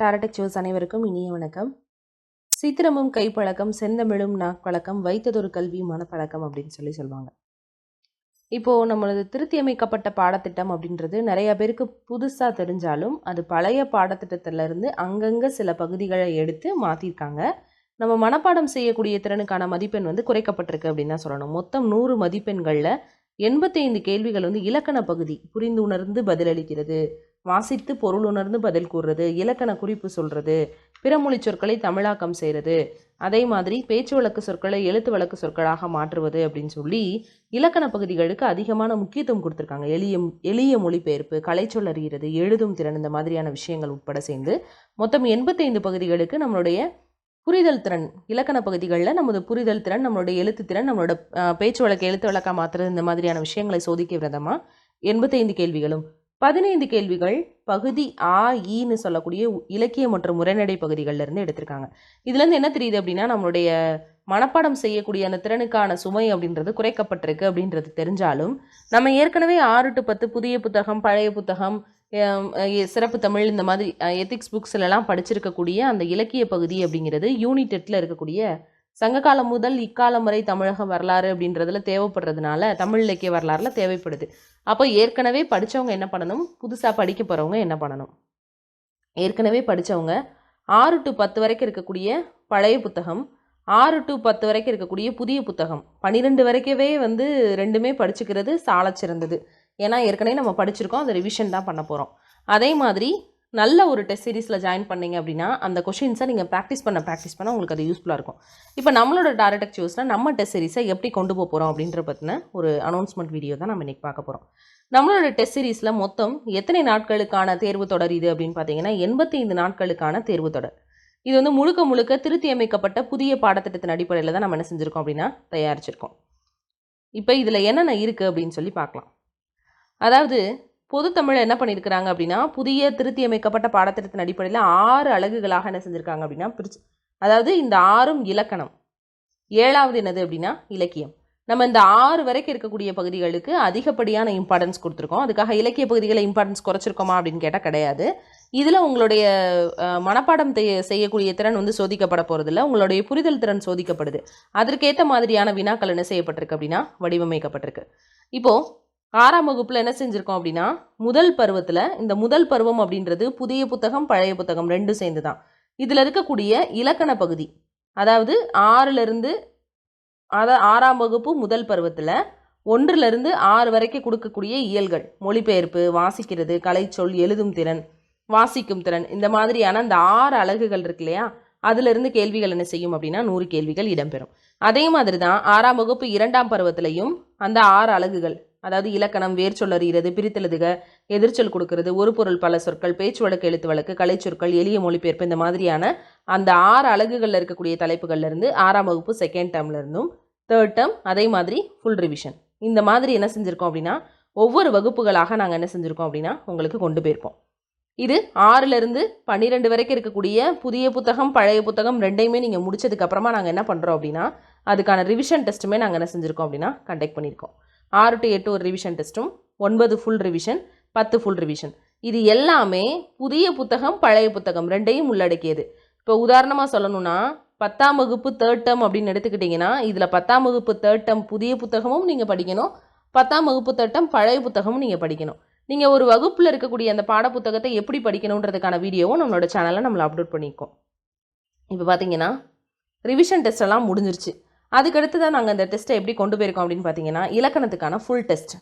டாரடெக் sous அனைவருக்கும் இனிய வணக்கம். சித்திரமும் கைப்பழக்கம் செந்தமிழும் நாப்பழக்கம் வைத்ததொரு கல்வி மனப்பழக்கம் அப்படின்னு சொல்லி சொல்லுவாங்க. இப்போது நம்மளது திருத்தியமைக்கப்பட்ட பாடத்திட்டம் அப்படின்றது நிறைய பேருக்கு புதுசாக தெரிஞ்சாலும் அது பழைய பாடத்திட்டத்திலேருந்து அங்கங்கே சில பகுதிகளை எடுத்து மாற்றிருக்காங்க நம்ம மனப்பாடம் செய்யக்கூடிய திறனுக்கான மதிப்பெண் வந்து குறைக்கப்பட்டிருக்கு அப்படின்னு தான் சொல்லணும். மொத்தம் நூறு மதிப்பெண்களில் எண்பத்தைந்து கேள்விகள் வந்து இலக்கண பகுதி புரிந்து உணர்ந்து பதிலளிக்கிறது. வாசித்து பொருள் உணர்ந்து பதில் கூறுறது இலக்கண குறிப்பு சொல்கிறது பிறமொழி சொற்களை தமிழாக்கம் செய்கிறது அதே மாதிரி பேச்சு வழக்கு சொற்களை எழுத்து வழக்கு சொற்களாக மாற்றுவது அப்படின்னு சொல்லி இலக்கண பகுதிகளுக்கு அதிகமான முக்கியத்துவம் கொடுத்துருக்காங்க. எளிய எளிய மொழிபெயர்ப்பு கலைச்சொல் அறிகிறது எழுதும் திறன் இந்த மாதிரியான விஷயங்கள் உட்பட சேர்ந்து மொத்தம் எண்பத்தைந்து பகுதிகளுக்கு நம்மளுடைய புரிதல் திறன் இலக்கண பகுதிகளில் நமது புரிதல் திறன் நம்மளுடைய எழுத்து திறன் நம்மளோட பேச்சு வழக்கு எழுத்து வழக்காக மாற்றுறது இந்த மாதிரியான விஷயங்களை சோதிக்க விதமாக எண்பத்தைந்து கேள்விகளும் பதினைந்து கேள்விகள் பகுதி ஆ ஈன்னு சொல்லக்கூடிய இலக்கிய மற்றும் உரைநடை பகுதிகளிலிருந்து எடுத்திருக்காங்க. இதுலேருந்து என்ன தெரியுது அப்படின்னா நம்மளுடைய மனப்பாடம் செய்யக்கூடிய அந்த திறனுக்கான சுமை அப்படின்றது குறைக்கப்பட்டிருக்கு அப்படின்றது தெரிஞ்சாலும் நம்ம ஏற்கனவே ஆறு டு பத்து புதிய புத்தகம் பழைய புத்தகம் சிறப்பு தமிழ் இந்த மாதிரி எத்திக்ஸ் புக்ஸ்லலாம் படிச்சிருக்கக்கூடிய அந்த இலக்கிய பகுதி அப்படிங்கிறது யூனிட் எட்டில் இருக்கக்கூடிய சங்ககாலம் முதல் இக்காலம் வரை தமிழக வரலாறு அப்படின்றதுல தேவைப்படுறதுனால தமிழ் இலக்கிய வரலாறுல தேவைப்படுது. அப்போ ஏற்கனவே படித்தவங்க என்ன பண்ணணும்? புதுசாக படிக்க போகிறவங்க என்ன பண்ணணும்? ஏற்கனவே படித்தவங்க ஆறு டு பத்து வரைக்கும் இருக்கக்கூடிய பழைய புத்தகம் ஆறு டு பத்து வரைக்கும் இருக்கக்கூடிய புதிய புத்தகம். பன்னிரெண்டு வரைக்கவே வந்து ரெண்டுமே படிச்சுக்கிறது சாலச்சிறந்தது. ஏன்னா ஏற்கனவே நம்ம படிச்சிருக்கோம் அது ரிவிஷன் தான் பண்ண போகிறோம் அதே மாதிரி நல்ல ஒரு டெஸ்ட் சீரீஸில் ஜாயின் பண்ணீங்க அப்படின்னா அந்த கொஷின்ஸை நீங்கள் ப்ராக்டிஸ் பண்ண ப்ராக்டிஸ் பண்ண உங்களுக்கு அது யூஸ்ஃபுல்லாக இருக்கும். இப்போ நம்மளோட டாரடெக் சூஸில் நம்ம டெஸ்ட் சீரீஸை எப்படி கொண்டு போக போகிறோம் அப்படின்ற பற்றின ஒரு அனௌன்ஸ்மெண்ட் வீடியோ தான் நம்ம இன்றைக்கி பார்க்க போகிறோம் நம்மளோட டெஸ்ட் சீரிஸில் மொத்தம் எத்தனை நாட்களுக்கான தேர்வு தொடர் இது அப்படின்னு பார்த்தீங்கன்னா எண்பத்தைந்து நாட்களுக்கான தேர்வு தொடர். இது வந்து முழுக்க முழுக்க திருத்தி அமைக்கப்பட்ட புதிய பாடத்திட்டத்தின் அடிப்படையில் தான் நம்ம என்ன செஞ்சுருக்கோம் அப்படின்னா தயாரிச்சிருக்கோம். இப்போ இதில் என்னென்ன இருக்குது அப்படின்னு சொல்லி பார்க்கலாம். அதாவது பொதுத்தமிழ் என்ன பண்ணியிருக்கிறாங்க அப்படின்னா புதிய திருத்தி அமைக்கப்பட்ட பாடத்திட்டத்தின் அடிப்படையில் ஆறு அழகுகளாக என்ன செஞ்சுருக்காங்க அப்படின்னா பிரிச்சு அதாவது இந்த ஆறும் இலக்கணம். ஏழாவது என்னது அப்படின்னா இலக்கியம். நம்ம இந்த ஆறு வரைக்கும் இருக்கக்கூடிய பகுதிகளுக்கு அதிகப்படியான இம்பார்ட்டன்ஸ் கொடுத்துருக்கோம். அதுக்காக இலக்கிய பகுதிகளை இம்பார்ட்டன்ஸ் குறைச்சிருக்கோமா அப்படின்னு கேட்டால் கிடையாது. இதில் உங்களுடைய மனப்பாடம் தெய- செய்யக்கூடிய திறன் வந்து சோதிக்கப்பட போகிறதில்ல உங்களுடைய புரிதல் திறன் சோதிக்கப்படுது. அதற்கேற்ற மாதிரியான வினாக்கள் என்ன செய்யப்பட்டிருக்கு அப்படின்னா வடிவமைக்கப்பட்டிருக்கு. இப்போது ஆறாம் வகுப்பில் என்ன செஞ்சுருக்கோம் அப்படின்னா முதல் பருவத்தில் இந்த முதல் பருவம் அப்படின்றது புதிய புத்தகம் பழைய புத்தகம் ரெண்டும் சேர்ந்து தான் இதில் இருக்கக்கூடிய இலக்கண பகுதி அதாவது ஆறிலிருந்து அதாவது ஆறாம் வகுப்பு முதல் பருவத்தில் ஒன்றிலிருந்து ஆறு வரைக்கும் கொடுக்கக்கூடிய இயல்கள் மொழிபெயர்ப்பு வாசிக்கிறது கலைச்சொல் எழுதும் திறன் வாசிக்கும் திறன் இந்த மாதிரியான அந்த ஆறு அலகுகள் இருக்கு இல்லையா அதிலிருந்து கேள்விகள் என்ன செய்யும் அப்படின்னா நூறு கேள்விகள் இடம்பெறும். அதே மாதிரி தான் ஆறாம் வகுப்பு இரண்டாம் பருவத்திலையும் அந்த ஆறு அலகுகள் அதாவது இலக்கணம் வேர்ச்சொல் அறிகிறது பிரித்தெழுதுக எதிர்ச்சொல் கொடுக்கறது ஒரு பொருள் பல சொற்கள் பேச்சு வழக்கு எழுத்து வழக்கு கலைச்சொற்கள் எளிய மொழிபெயர்ப்பு இந்த மாதிரியான அந்த ஆறு அழகுகளில் இருக்கக்கூடிய தலைப்புகள்லேருந்து ஆறாம் வகுப்பு செகண்ட் டேர்ம்ல இருந்தும் தேர்ட் டேர்ம் அதே மாதிரி ஃபுல் ரிவிஷன் இந்த மாதிரி என்ன செஞ்சுருக்கோம் அப்படின்னா ஒவ்வொரு வகுப்புகளாக நாங்கள் என்ன செஞ்சுருக்கோம் அப்படின்னா உங்களுக்கு கொண்டு போயிருப்போம். இது ஆறுலேருந்து பன்னிரெண்டு வரைக்கும் இருக்கக்கூடிய புதிய புத்தகம் பழைய புத்தகம் ரெண்டையுமே நீங்கள் முடிச்சதுக்கப்புறமா நாங்கள் என்ன பண்ணுறோம் அப்படின்னா அதுக்கான ரிவிஷன் டெஸ்ட்டுமே நாங்கள் என்ன செஞ்சுருக்கோம் அப்படின்னா கண்டக்ட் பண்ணியிருக்கோம் ஆறு டு எட்டு ஒரு ரிவிஷன் டெஸ்ட்டும் ஒன்பது ஃபுல் ரிவிஷன் பத்து ஃபுல் ரிவிஷன் இது எல்லாமே புதிய புத்தகம் பழைய புத்தகம் ரெண்டையும் உள்ளடக்கியது. இப்போ உதாரணமாக சொல்லணும்னா பத்தாம் வகுப்பு தேர்ட் டேர்ம் அப்படின்னு எடுத்துக்கிட்டிங்கன்னா இதில் பத்தாம் வகுப்பு தேர்ட் டேர்ம் புதிய புத்தகமும் நீங்கள் படிக்கணும் பத்தாம் வகுப்பு தேர்ட் டேர்ம் பழைய புத்தகமும் நீங்கள் படிக்கணும். நீங்கள் ஒரு வகுப்பில் இருக்கக்கூடிய அந்த பாடப்புத்தகத்தை எப்படி படிக்கணுன்றதுக்கான வீடியோவும் நம்மளோட சேனலில் நம்மளை அப்லோட் பண்ணியிருக்கோம் இப்போ பார்த்தீங்கன்னா ரிவிஷன் டெஸ்ட் எல்லாம் முடிஞ்சிருச்சு. அதுக்கடுத்து தான் நாங்கள் இந்த டெஸ்ட்டை எப்படி கொண்டு போயிருக்கோம் அப்படின்னு பார்த்தீங்கன்னா இலக்கணத்துக்கான ஃபுல் டெஸ்ட்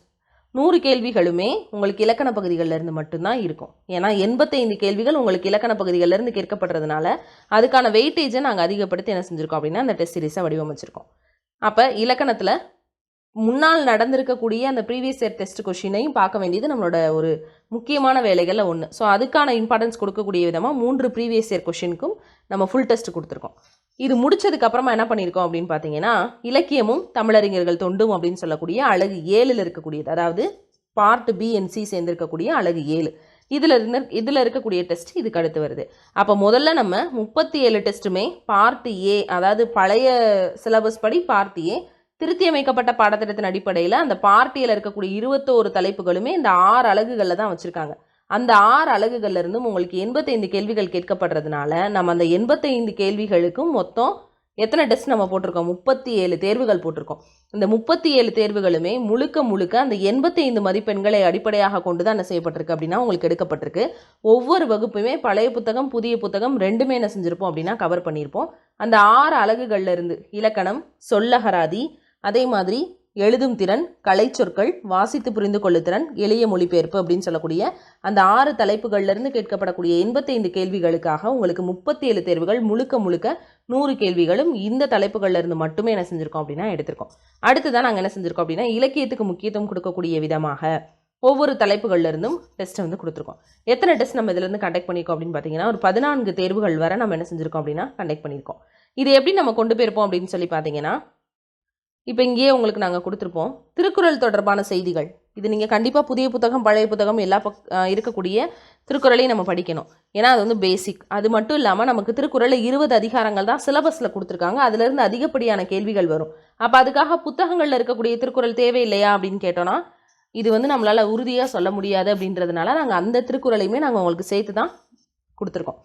நூறு கேள்விகளுமே உங்களுக்கு இலக்கண பகுதிகளில் இருந்து மட்டும்தான் இருக்கும். ஏன்னா எண்பத்தைந்து கேள்விகள் உங்களுக்கு இலக்கண பகுதிகளிலிருந்து கேட்கப்படுறதுனால அதுக்கான வெயிட்டேஜை நாங்கள் அதிகப்படுத்தி என்ன செஞ்சுருக்கோம் அப்படின்னா அந்த டெஸ்ட் சீரிஸை வடிவமைச்சிருக்கோம். அப்போ இலக்கணத்தில் முன்னால் நடந்திருக்கக்கூடிய அந்த ப்ரீவியஸ் இயர் டெஸ்ட் கொஷினையும் பார்க்க வேண்டியது நம்மளோட ஒரு முக்கியமான வேலைகளில் ஒன்று ஸோ அதுக்கான இம்பார்ட்டன்ஸ் கொடுக்கக்கூடிய விதமாக மூன்று ப்ரீவியஸ் இயர் கொஷினுக்கும் நம்ம ஃபுல் டெஸ்ட் கொடுத்துருக்கோம். இது முடிச்சதுக்கப்புறமா என்ன பண்ணியிருக்கோம் அப்படின்னு பார்த்தீங்கன்னா இலக்கியமும் தமிழறிஞர்கள் தொண்டும் அப்படின்னு சொல்லக்கூடிய அழகு ஏழில் இருக்கக்கூடியது. அதாவது பார்ட் பி அண்ட் சி சேர்ந்திருக்கக்கூடிய அழகு ஏழு. இதில் இருந்த இதில் இருக்கக்கூடிய டெஸ்ட் இதுக்கு அடுத்து வருது. அப்போ முதல்ல நம்ம முப்பத்தி ஏழு டெஸ்ட்டுமே பார்ட் ஏ அதாவது பழைய சிலபஸ் படி பார்ட் ஏ திருத்தி அமைக்கப்பட்ட பாடத்திட்டத்தின் அடிப்படையில் அந்த பார்ட்டியில் இருக்கக்கூடிய இருபத்தோரு தலைப்புகளுமே இந்த ஆறு அலகுகளில் தான் வச்சுருக்காங்க. அந்த ஆறு அலகுகள்ல இருந்தும் உங்களுக்கு எண்பத்தைந்து கேள்விகள் கேட்கப்படுறதுனால நம்ம அந்த எண்பத்தைந்து கேள்விகளுக்கும் மொத்தம் எத்தனை டெஸ்ட் நம்ம போட்டிருக்கோம்? முப்பத்தி ஏழு தேர்வுகள் போட்டிருக்கோம். இந்த முப்பத்தி ஏழு தேர்வுகளுமே முழுக்க முழுக்க அந்த எண்பத்தைந்து மதிப்பெண்களை அடிப்படையாக கொண்டு தான் என்ன செய்யப்பட்டிருக்கு அப்படின்னா உங்களுக்கு எடுக்கப்பட்டிருக்கு. ஒவ்வொரு வகுப்புமே பழைய புத்தகம் புதிய புத்தகம் ரெண்டுமே என்ன செஞ்சுருப்போம் அப்படின்னா கவர் பண்ணியிருப்போம் அந்த ஆறு அலகுகள்ல இருந்து இலக்கணம் சொல்லகராதி அதே மாதிரி எழுதும் திறன் கலைச்சொற்கள் வாசித்து புரிந்து கொள்ளுத்திறன் எளிய மொழிபெயர்ப்பு அப்படின்னு சொல்லக்கூடிய அந்த ஆறு தலைப்புகள்லேருந்து கேட்கப்படக்கூடிய எண்பத்தைந்து கேள்விகளுக்காக உங்களுக்கு முப்பத்தி ஏழு தேர்வுகள் முழுக்க முழுக்க நூறு கேள்விகளும் இந்த தலைப்புகள்லேருந்து மட்டுமே என்ன செஞ்சுருக்கோம் அப்படின்னா எடுத்திருக்கோம். அடுத்ததான் நாங்கள் என்ன செஞ்சுருக்கோம் அப்படின்னா இலக்கியத்துக்கு முக்கியத்துவம் கொடுக்கக்கூடிய விதமாக ஒவ்வொரு தலைப்புகள்லேருந்தும் டெஸ்ட் வந்து கொடுத்துருக்கோம். எத்தனை டெஸ்ட் நம்ம இதிலேருந்து கண்டக்ட் பண்ணியிருக்கோம் அப்படின்னு பார்த்தீங்கன்னா ஒரு பதினான்கு தேர்வுகள் வரை நம்ம என்ன செஞ்சுருக்கோம் அப்படின்னா கண்டக்ட் பண்ணியிருக்கோம். இது எப்படி நம்ம கொண்டு போயிருப்போம் அப்படின்னு சொல்லி பார்த்தீங்கன்னா இப்போ இங்கேயே உங்களுக்கு நாங்கள் கொடுத்துருப்போம். திருக்குறள் தொடர்பான செய்திகள். இது நீங்கள் கண்டிப்பாக புதிய புத்தகம் பழைய புத்தகம் எல்லா பக் இருக்கக்கூடிய திருக்குறளையும் நம்ம படிக்கணும். ஏன்னா அது வந்து பேசிக் அது மட்டும் இல்லாமல் நமக்கு திருக்குறளில் இருபது அதிகாரங்கள் தான் சிலபஸில் கொடுத்துருக்காங்க. அதுலேருந்து அதிகப்படியான கேள்விகள் வரும். அப்போ அதுக்காக புத்தகங்களில் இருக்கக்கூடிய திருக்குறள் தேவையில்லையா அப்படின்னு கேட்டோன்னா இது வந்து நம்மளால் உறுதியாக சொல்ல முடியாது அப்படின்றதுனால நாங்கள் அந்த திருக்குறளையுமே நாங்கள் உங்களுக்கு சேர்த்து தான் கொடுத்துருக்கோம்.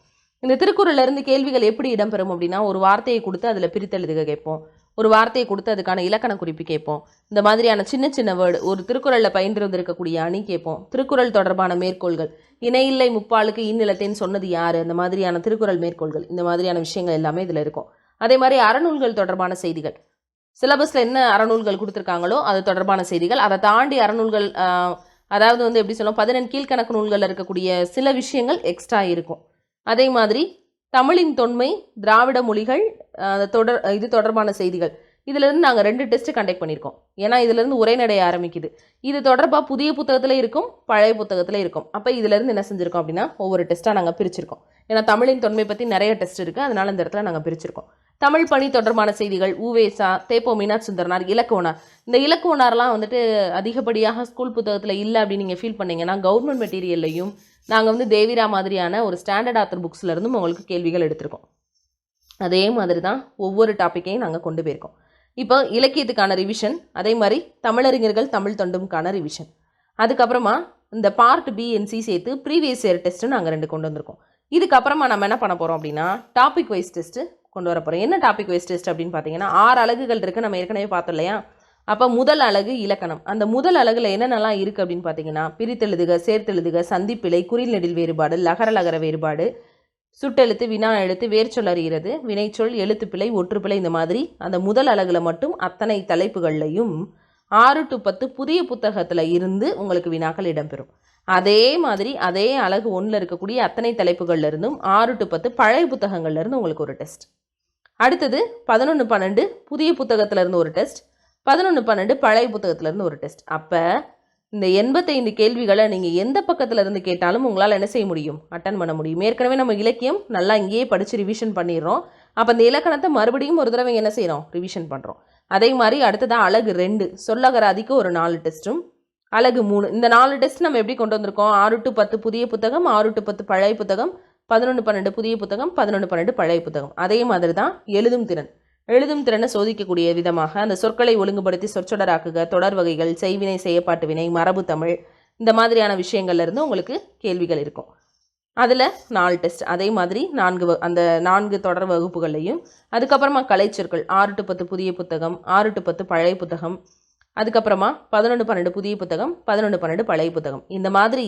இந்த திருக்குறள்லேருந்து கேள்விகள் எப்படி இடம்பெறும் அப்படின்னா ஒரு வார்த்தையை கொடுத்து அதில் பிரித்தெழுதுக கேட்போம். ஒரு வார்த்தையை கொடுத்து அதுக்கான இலக்கண குறிப்பு கேட்போம். இந்த மாதிரியான சின்ன சின்ன வேர்டு ஒரு திருக்குறளில் பயின்றிருந்திருக்கக்கூடிய அணி கேட்போம். திருக்குறள் தொடர்பான மேற்கோள்கள். இணையில்லை முப்பாலுக்கு இந்நிலத்தேன்னு சொன்னது யார்? அந்த மாதிரியான திருக்குறள் மேற்கோள்கள். இந்த மாதிரியான விஷயங்கள் எல்லாமே இதில் இருக்கும். அதே மாதிரி அறநூல்கள் தொடர்பான செய்திகள். சிலபஸில் என்ன அறநூல்கள் கொடுத்துருக்காங்களோ அது தொடர்பான செய்திகள். அதை தாண்டி அறநூல்கள் அதாவது வந்து எப்படி சொல்லுவோம் பதினெண் கீழ்க்கணக்கு நூல்களில் இருக்கக்கூடிய சில விஷயங்கள் எக்ஸ்ட்ரா இருக்கும். அதே மாதிரி தமிழின் தொன்மை திராவிட மொழிகள் தொடர் இது தொடர்பான செய்திகள். இதிலிருந்து நாங்கள் ரெண்டு டெஸ்ட் கண்டக்ட் பண்ணியிருக்கோம் ஏன்னா இதிலிருந்து உரைநடை ஆரம்பிக்குது. இது தொடர்பாக புதிய புத்தகத்தில் இருக்கும் பழைய புத்தகத்தில் இருக்கும். அப்போ இதிலிருந்து என்ன செஞ்சுருக்கோம் அப்படின்னா ஒவ்வொரு டெஸ்ட்டாக நாங்கள் பிரிச்சிருக்கோம். ஏன்னா தமிழின் தொன்மை பற்றி நிறைய டெஸ்ட் இருக்குது அதனால் இந்த இடத்துல நாங்கள் பிரிச்சிருக்கோம். தமிழ் பணி தொடர்பான செய்திகள் உவேசா தேப்போ மீனாட்சி சுந்தரனார் இலக்குவனார் இந்த இலக்குவனார்லாம் வந்துட்டு அதிகப்படியாக ஸ்கூல் புத்தகத்தில் இல்லை அப்படின்னு நீங்கள் ஃபீல் பண்ணீங்கன்னா கவர்மெண்ட் மெட்டீரியல்லையும் நாங்கள் வந்து தேவிரா மாதிரியான ஒரு ஸ்டாண்டர்ட் ஆத்தர் புக்ஸ்லேருந்தும் உங்களுக்கு கேள்விகள் எடுத்திருக்கோம். அதே மாதிரி தான் ஒவ்வொரு டாப்பிக்கையும் நாங்கள் கொண்டு போயிருக்கோம். இப்போ இலக்கியத்துக்கான ரிவிஷன் அதே மாதிரி தமிழறிஞர்கள் தமிழ் தொண்டுமுக்கான ரிவிஷன் அதுக்கப்புறமா இந்த பார்ட் பி சேர்த்து ப்ரீவியஸ் இயர் டெஸ்ட்டு நாங்கள் ரெண்டு கொண்டு வந்திருக்கோம். இதுக்கப்புறமா நம்ம என்ன பண்ண போகிறோம் அப்படின்னா டாபிக் வைஸ் டெஸ்ட்டு கொண்டு வர போகிறோம் என்ன டாபிக் வைஸ் டெஸ்ட் அப்படின்னு பார்த்தீங்கன்னா ஆறு அழகுகள் இருக்குது நம்ம ஏற்கனவே பார்த்தோம் இல்லையா? அப்போ முதல் அலகு இலக்கணம். அந்த முதல் அழகில் என்னென்னலாம் இருக்குது அப்படின்னு பார்த்தீங்கன்னா பிரித்தெழுதுக சேர்த்தெழுதுக சந்திப்பிழை குறில் நெடில் வேறுபாடு லகர லகர வேறுபாடு சுட்டெழுத்து வினா எழுத்து வேர்ச்சொல் அறிகிறது வினைச்சொல் எழுத்துப்பிழை ஒற்றுப்பிழை இந்த மாதிரி அந்த முதல் அழகில் மட்டும் அத்தனை தலைப்புகள்லையும் ஆறு டு பத்து புதிய புத்தகத்தில் இருந்து உங்களுக்கு வினாக்கள் இடம்பெறும். அதே மாதிரி அதே அலகு ஒன்றில் இருக்கக்கூடிய அத்தனை தலைப்புகள்ல இருந்தும் ஆறு டு பத்து பழைய புத்தகங்கள்லேருந்து உங்களுக்கு ஒரு டெஸ்ட். அடுத்தது பதினொன்று பன்னெண்டு புதிய புத்தகத்திலேருந்து ஒரு டெஸ்ட். பதினொன்று பன்னெண்டு பழைய புத்தகத்துலேருந்து ஒரு டெஸ்ட் அப்போ இந்த எண்பத்தைந்து கேள்விகளை நீங்கள் எந்த பக்கத்தில் இருந்து கேட்டாலும் உங்களால் என்ன செய்ய முடியும்? அட்டன் பண்ண முடியும். ஏற்கனவே நம்ம இலக்கியம் நல்லா இங்கேயே படித்து ரிவிஷன் பண்ணிடுறோம். அப்போ இந்த இலக்கணத்தை மறுபடியும் ஒரு தடவை என்ன செய்கிறோம் ரிவிஷன் பண்ணுறோம் அதே மாதிரி அடுத்ததாக அழகு ரெண்டு சொல்லகராதிக்கு ஒரு நாலு டெஸ்ட்டும் அழகு மூணு. இந்த நாலு டெஸ்ட் நம்ம எப்படி கொண்டு வந்திருக்கோம்? ஆறு டு பத்து புதிய புத்தகம் ஆறு டு பத்து பழைய புத்தகம் பதினொன்று பன்னெண்டு புதிய புத்தகம் பதினொன்று பன்னெண்டு பழைய புத்தகம். அதே மாதிரி தான் எழுதும் திறன். எழுதும் திறனை சோதிக்கக்கூடிய விதமாக அந்த சொற்களை ஒழுங்குபடுத்தி சொற்றொடராக்குக தொடர் வகைகள் செய்வினை செய்யப்பாட்டு வினை மரபு தமிழ் இந்த மாதிரியான விஷயங்கள்லேருந்து உங்களுக்கு கேள்விகள் இருக்கும். அதில் நாலு டெஸ்ட் அதே மாதிரி நான்கு அந்த நான்கு தொடர் வகுப்புகள்லையும் அதுக்கப்புறமா கலைச்சொற்கள் ஆறு டு பத்து புதிய புத்தகம் ஆறு டு பத்து பழைய புத்தகம் அதுக்கப்புறமா பதினொன்று பன்னெண்டு புதிய புத்தகம் பதினொன்று பன்னெண்டு பழைய புத்தகம். இந்த மாதிரி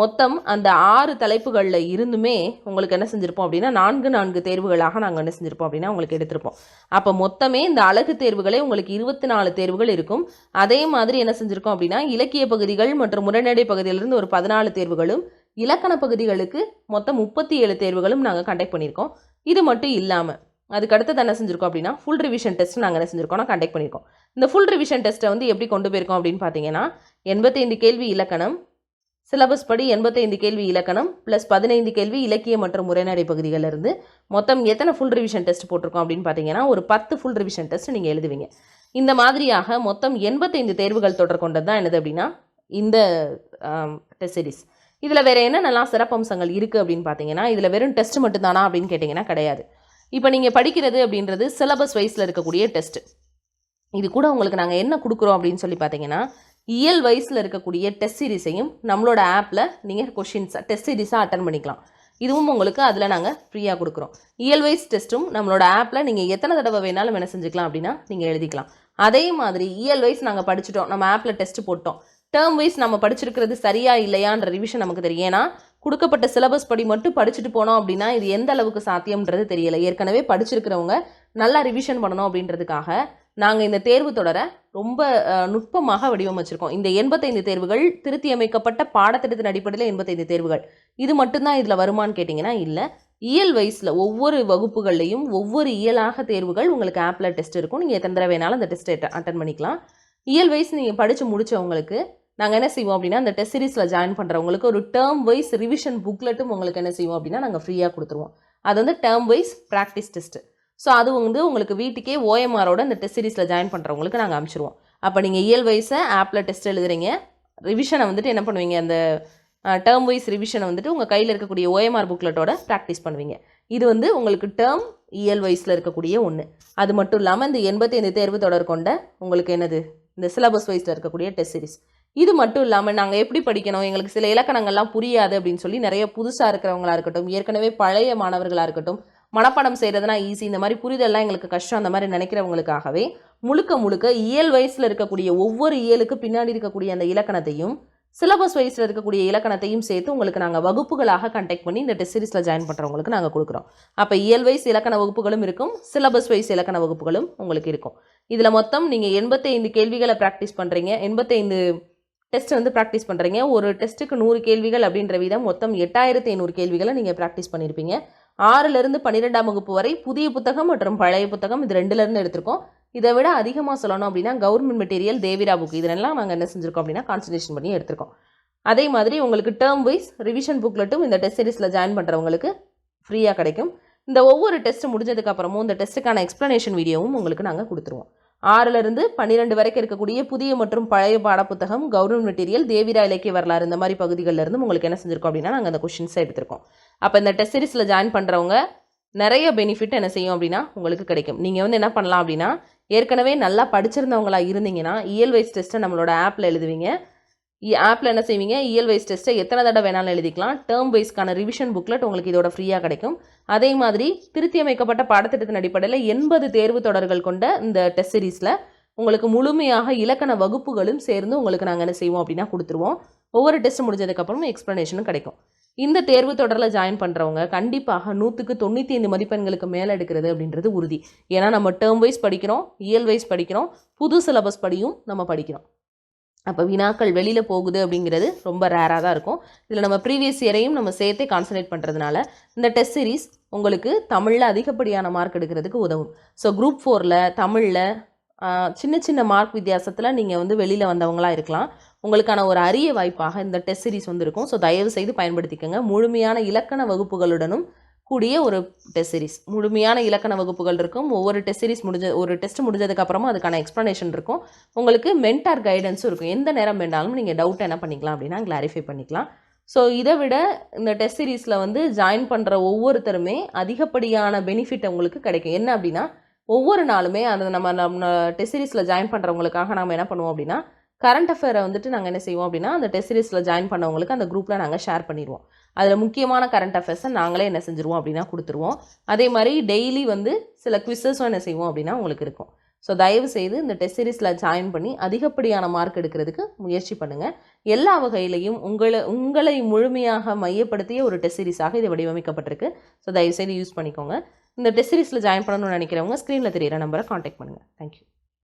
மொத்தம் அந்த ஆறு தலைப்புகளில் இருந்துமே உங்களுக்கு என்ன செஞ்சுருப்போம் அப்படின்னா நான்கு நான்கு தேர்வுகளாக நாங்கள் என்ன செஞ்சுருப்போம் அப்படின்னா உங்களுக்கு எடுத்திருப்போம். அப்போ மொத்தமே இந்த அழகு தேர்வுகளே உங்களுக்கு இருபத்தி நாலு தேர்வுகள் இருக்கும். அதே மாதிரி என்ன செஞ்சுருக்கோம் அப்படின்னா இலக்கிய பகுதிகள் மற்றும் முறைநடை பகுதியிலிருந்து ஒரு பதினாலு தேர்வுகளும் இலக்கண பகுதிகளுக்கு மொத்தம் முப்பத்தி ஏழு தேர்வுகளும் நாங்கள் கண்டக்ட் பண்ணியிருக்கோம். இது மட்டும் இல்லாமல் அதுக்கு அடுத்து என்ன செஞ்சுருக்கோம் அப்படின்னா ஃபுல் ரிவிஷன் டெஸ்ட் நாங்கள் என்ன செஞ்சுருக்கோம்னா கண்டக்ட் பண்ணியிருக்கோம். இந்த ஃபுல் ரிவிஷன் டெஸ்ட்டை வந்து எப்படி கொண்டு போயிருக்கோம் அப்படின்னு பார்த்தீங்கன்னா எண்பத்தைந்து கேள்வி இலக்கணம் சிலபஸ் படி எண்பத்தைந்து கேள்வி இலக்கணம் ப்ளஸ் பதினைந்து கேள்வி இலக்கிய மற்றும் உரைநடை பகுதிகளில் இருந்து மொத்தம் எத்தனை ஃபுல் ரிவிஷன் டெஸ்ட் போட்டிருக்கோம் அப்படின்னு பார்த்தீங்கன்னா ஒரு பத்து ஃபுல் ரிவிஷன் டெஸ்ட் நீங்கள் எழுதுவீங்க. இந்த மாதிரியாக மொத்தம் எண்பத்தைந்து தேர்வுகள் தொடர் கொண்டது தான் என்னது அப்படின்னா இந்த டெஸ்ட் சீரிஸ் இதில் வேறு என்னென்னலாம் சிறப்பம்சங்கள் இருக்குது அப்படின்னு பார்த்தீங்கன்னா இதில் வெறும் டெஸ்ட் மட்டும்தானா அப்படின்னு கேட்டிங்கன்னா கிடையாது. இப்போ நீங்கள் படிக்கிறது அப்படின்றது சிலபஸ் வைஸில் இருக்கக்கூடிய டெஸ்ட் இது கூட உங்களுக்கு நாங்கள் என்ன கொடுக்குறோம் அப்படின்னு சொல்லி பார்த்தீங்கன்னா இயல் வயசில் இருக்கக்கூடிய டெஸ்ட் சீரிஸையும் நம்மளோட ஆப்பில் நீங்கள் கொஷின்ஸாக டெஸ்ட் சீரிஸாக அட்டன் பண்ணிக்கலாம். இதுவும் உங்களுக்கு அதில் நாங்கள் ஃப்ரீயாக கொடுக்குறோம். இயல் வைஸ் டெஸ்ட்டும் நம்மளோட ஆப்பில் நீங்கள் எத்தனை தடவை வேணாலும் என்ன செஞ்சுக்கலாம் அப்படின்னா நீங்கள் எழுதிக்கலாம். அதே மாதிரி இயல் வைஸ் நாங்கள் படிச்சிட்டோம். நம்ம ஆப்பில் டெஸ்ட் போட்டோம். டேர்ம் வைஸ் நம்ம படிச்சிருக்கிறது சரியா இல்லையான்ற ரிவிஷன் நமக்கு தெரியும். ஏன்னா கொடுக்கப்பட்ட சிலபஸ் படி மட்டும் படிச்சுட்டு போனோம் அப்படின்னா இது எந்த அளவுக்கு சாத்தியம்ன்றது தெரியல. ஏற்கனவே படிச்சிருக்கிறவங்க நல்லா ரிவிஷன் பண்ணணும் அப்படின்றதுக்காக நாங்கள் இந்த தேர்வு தொடரை ரொம்ப நுட்பமாக வடிவமைச்சிருக்கோம். இந்த எண்பத்தைந்து தேர்வுகள் திருத்தி அமைக்கப்பட்ட பாடத்திட்டத்தின் அடிப்படையில் எண்பத்தைந்து தேர்வுகள். இது மட்டும்தான் இதில் வருமான்னு கேட்டிங்கன்னா இல்லை. இயல் வயசில் ஒவ்வொரு வகுப்புகள்லையும் ஒவ்வொரு இயலாக தேர்வுகள் உங்களுக்கு ஆப்பில் டெஸ்ட் இருக்கும். நீங்கள் எத்தனை தடவை வேணாலும் அந்த டெஸ்ட்டை அட்டன் பண்ணிக்கலாம். இயல் வயசு நீங்கள் படித்து முடித்தவங்களுக்கு நாங்கள் என்ன செய்வோம் அப்படின்னா அந்த டெஸ்ட் சீரீஸில் ஜாயின் பண்ணுறவங்களுக்கு ஒரு டேர்ம் வைஸ் ரிவிஷன் புக்லெட்டும் உங்களுக்கு என்ன செய்வோம் அப்படின்னா நாங்கள் ஃப்ரீயாக கொடுத்துருவோம். அது வந்து term wise practice test so அது வந்து உங்களுக்கு வீட்டுக்கே ஓஎம்ஆரோட அந்த டெஸ்ட் சீரிஸில் ஜாயின் பண்ணுறவங்களுக்கு நாங்கள் அனுப்பிச்சிருவோம் அப்போ நீங்கள் இயல் வைஸை ஆப்பில் டெஸ்ட் எழுதுறீங்க. ரிவிஷனை வந்துட்டு என்ன பண்ணுவீங்க? அந்த டேர்ம் வைஸ் ரிவிஷனை வந்துட்டு உங்கள் கையில் இருக்கக்கூடிய ஓஎம்ஆர் புக்லெட்டோட ப்ராக்டிஸ் பண்ணுவீங்க. இது வந்து உங்களுக்கு டேர்ம் இயல் வைஸில் இருக்கக்கூடிய ஒன்று அது மட்டும் இல்லாமல் இந்த எண்பத்தைந்து தேர்வு தொடர் கொண்ட உங்களுக்கு என்னது? இந்த சிலபஸ் வைஸில் இருக்கக்கூடிய டெஸ்ட் சீரிஸ் இது மட்டும் இல்லாமல் நாங்கள் எப்படி படிக்கணும்? எங்களுக்கு சில இலக்கணங்கள்லாம் புரியாது அப்படின்னு சொல்லி நிறைய புதுசாக இருக்கிறவங்களா இருக்கட்டும் ஏற்கனவே பழைய மாணவர்களாக இருக்கட்டும் மனப்பாடம் செய்கிறதுனா ஈஸி இந்த மாதிரி புரிதல்லாம் எங்களுக்கு கஷ்டம் அந்த மாதிரி நினைக்கிறவங்களுக்காகவே முழுக்க முழுக்க இயல் வயசில் இருக்கக்கூடிய ஒவ்வொரு இயலுக்கு பின்னாடி இருக்கக்கூடிய அந்த இலக்கணத்தையும் சிலபஸ் வைஸில் இருக்கக்கூடிய இலக்கணத்தையும் சேர்த்து உங்களுக்கு நாங்கள் வகுப்புகளாக கண்டெக்ட் பண்ணி இந்த டெஸ்ட் சீரிஸில் ஜாயின் பண்ணுறவங்களுக்கு நாங்கள் கொடுக்குறோம். அப்போ இயல் வைஸ் இலக்கண வகுப்புகளும் இருக்கும் சிலபஸ் வைஸ் இலக்கண வகுப்புகளும் உங்களுக்கு இருக்கும். இதில் மொத்தம் நீங்கள் எண்பத்தைந்து கேள்விகளை ப்ராக்டிஸ் பண்ணுறீங்க எண்பத்தைந்து டெஸ்ட் வந்து ப்ராக்டிஸ் பண்ணுறீங்க ஒரு டெஸ்ட்டுக்கு நூறு கேள்விகள் அப்படின்ற வீதம் மொத்தம் எட்டாயிரத்தி ஐநூறு கேள்விகளை நீங்கள் ப்ராக்டிஸ் பண்ணியிருப்பீங்க ஆறிலிருந்து பன்னிரெண்டாம் வகுப்பு வரை புதிய புத்தகம் மற்றும் பழைய புத்தகம் இது ரெண்டுலேருந்து எடுத்திருக்கோம். இதை விட அதிகமாக சொல்லணும் அப்படின்னா கவர்மெண்ட் மெட்டீரியல் தேவிரா புக் இதெல்லாம் நாங்கள் என்ன செஞ்சுருக்கோம் அப்படின்னா கான்சன்ட்ரேஷன் பண்ணி எடுத்திருக்கோம். அதே மாதிரி உங்களுக்கு டேர்ம் வைஸ் ரிவிஷன் புக்லெட்டும் இந்த டெஸ்ட் சீரீஸில் ஜாயின் பண்ணுறவங்களுக்கு ஃப்ரீயாக கிடைக்கும். இந்த ஒவ்வொரு டெஸ்ட் முடிஞ்சதுக்கு அப்புறமும் இந்த டெஸ்ட்டுக்கான எக்ஸ்ப்ளனேஷன் வீடியோவும் உங்களுக்கு நாங்கள் கொடுத்துருவோம். ஆறிலிருந்து பன்னிரெண்டு வரைக்கும் இருக்கக்கூடிய புதிய மற்றும் பழைய பாடப்புத்தகம் கவர்மெண்ட் மெட்டீரியல் தேவிரா இலக்கிய வரலாறு இந்த மாதிரி பகுதிகளில் இருந்து உங்களுக்கு என்ன செஞ்சிருக்கோம் அப்படின்னா நாங்கள் அந்த கொஷின்ஸை எடுத்திருக்கோம். அப்போ இந்த டெஸ்ட் சீரிஸில் ஜாயின் பண்ணுறவங்க நிறைய பெனிஃபிட் என்ன செய்யும் அப்படின்னா உங்களுக்கு கிடைக்கும். நீங்கள் வந்து என்ன பண்ணலாம் அப்படின்னா ஏற்கனவே நல்லா படிச்சிருந்தவங்களா இருந்தீங்கன்னா இயல் வைஸ் டெஸ்ட்டை நம்மளோட ஆப்பில் எழுதுவீங்க. ஆப்பில் என்ன செய்வீங்க? இயல் வைஸ் டெஸ்ட்டை எத்தனை தடவை வேணாலும் எழுதிக்கலாம். டேர்ம் வைஸ்க்கான ரிவிஷன் புக்லெட் உங்களுக்கு இதோட ஃப்ரீயாக கிடைக்கும். அதே மாதிரி திருத்தியமைக்கப்பட்ட பாடத்திட்டத்தின் அடிப்படையில் எண்பது தேர்வு தொடர்கள் கொண்ட இந்த டெஸ்ட் சீரீஸில் உங்களுக்கு முழுமையாக இலக்கண வகுப்புகளும் சேர்ந்து உங்களுக்கு நாங்கள் என்ன செய்வோம் அப்படின்னா கொடுத்துருவோம். ஒவ்வொரு டெஸ்ட் முடிஞ்சதுக்கப்புறமும் எக்ஸ்ப்ளனேஷனும் கிடைக்கும். இந்த தேர்வு தொடரில் ஜாயின் பண்ணுறவங்க கண்டிப்பாக நூற்றுக்கு தொண்ணூற்றி ஐந்து மதிப்பெண்களுக்கு மேலே எடுக்கிறது அப்படின்றது உறுதி. ஏன்னா நம்ம டேர்ம் வைஸ் படிக்கிறோம் இயல் வைஸ் படிக்கிறோம் புது சிலபஸ் படியும் நம்ம படிக்கிறோம். அப்போ வினாக்கள் வெளியில் போகுது அப்படிங்கிறது ரொம்ப ரேராக தான் இருக்கும். இதில் நம்ம ப்ரீவியஸ் இயரையும் நம்ம சேர்த்தே கான்சன்ட்ரேட் பண்ணுறதுனால இந்த டெஸ்ட் சீரிஸ் உங்களுக்கு தமிழில் அதிகப்படியான மார்க் எடுக்கிறதுக்கு உதவும். ஸோ குரூப் ஃபோரில் தமிழில் சின்ன சின்ன மார்க் வித்தியாசத்தில் நீங்கள் வந்து வெளியில் வந்தவங்களாக இருக்கலாம். உங்களுக்கான ஒரு அரிய வாய்ப்பாக இந்த டெஸ்ட் சீரிஸ் வந்திருக்கும். ஸோ தயவு செய்து பயன்படுத்திக்கோங்க. முழுமையான இலக்கண வகுப்புகளுடனும் கூடிய ஒரு டெஸ்ட் சீரிஸ் முழுமையான இலக்கண வகுப்புகள் இருக்கும். ஒவ்வொரு டெஸ்ட் சீரிஸ் முடிஞ்ச ஒரு டெஸ்ட் முடிஞ்சதுக்கப்புறமும் அதுக்கான எக்ஸ்ப்ளனேஷன் இருக்கும். உங்களுக்கு மென்டார் கைடன்ஸும் இருக்கும். எந்த நேரம் வேணாலும் நீங்கள் டவுட் என்ன பண்ணிக்கலாம் அப்படின்னா கிளாரிஃபை பண்ணிக்கலாம். ஸோ இதை விட இந்த டெஸ்ட் சீரிஸில் வந்து ஜாயின் பண்ணுற ஒவ்வொருத்தருமே அதிகப்படியான பெனிஃபிட் உங்களுக்கு கிடைக்கும். என்ன அப்படின்னா ஒவ்வொரு நாளுமே அந்த நம்ம நம்ம டெஸ்ட் சீரீஸில் ஜாயின் பண்ணுறவங்களுக்காக நம்ம என்ன பண்ணுவோம் அப்படின்னா கரண்ட் அஃபேரை வந்துட்டு நாங்கள் என்ன செய்வோம் அப்படின்னா அந்த டெஸ்ட் சீரிஸில் ஜாயின் பண்ணவங்களுக்கு அந்த குரூப்பில் நாங்கள் ஷேர் பண்ணிடுவோம். அதில் முக்கியமான கரண்ட் அஃபேர்ஸை நாங்களே என்ன செஞ்சுருவோம் அப்படின்னா கொடுத்துருவோம். அதே மாதிரி டெய்லி வந்து சில குவிசஸும் என்ன செய்வோம் அப்படின்னா உங்களுக்கு இருக்கும். ஸோ தயவு செய்து இந்த டெஸ்ட் சீரீஸில் ஜாயின் பண்ணி அதிகப்படியான மார்க் எடுக்கிறதுக்கு முயற்சி பண்ணுங்கள் எல்லா வகையிலையும் உங்களை உங்களை முழுமையாக மையப்படுத்திய ஒரு டெஸ்ட் சீரீஸாக இது வடிவமைக்கப்பட்டிருக்கு. ஸோ தயவு செய்து யூஸ் பண்ணிக்கோங்க. இந்த டெஸ்ட் சீரீஸில் ஜாயின் பண்ணணும்னு நினைக்கிறவங்க ஸ்க்ரீனில் தெரியிற நம்பரை காண்டாக்ட் பண்ணுங்கள் தேங்க்யூ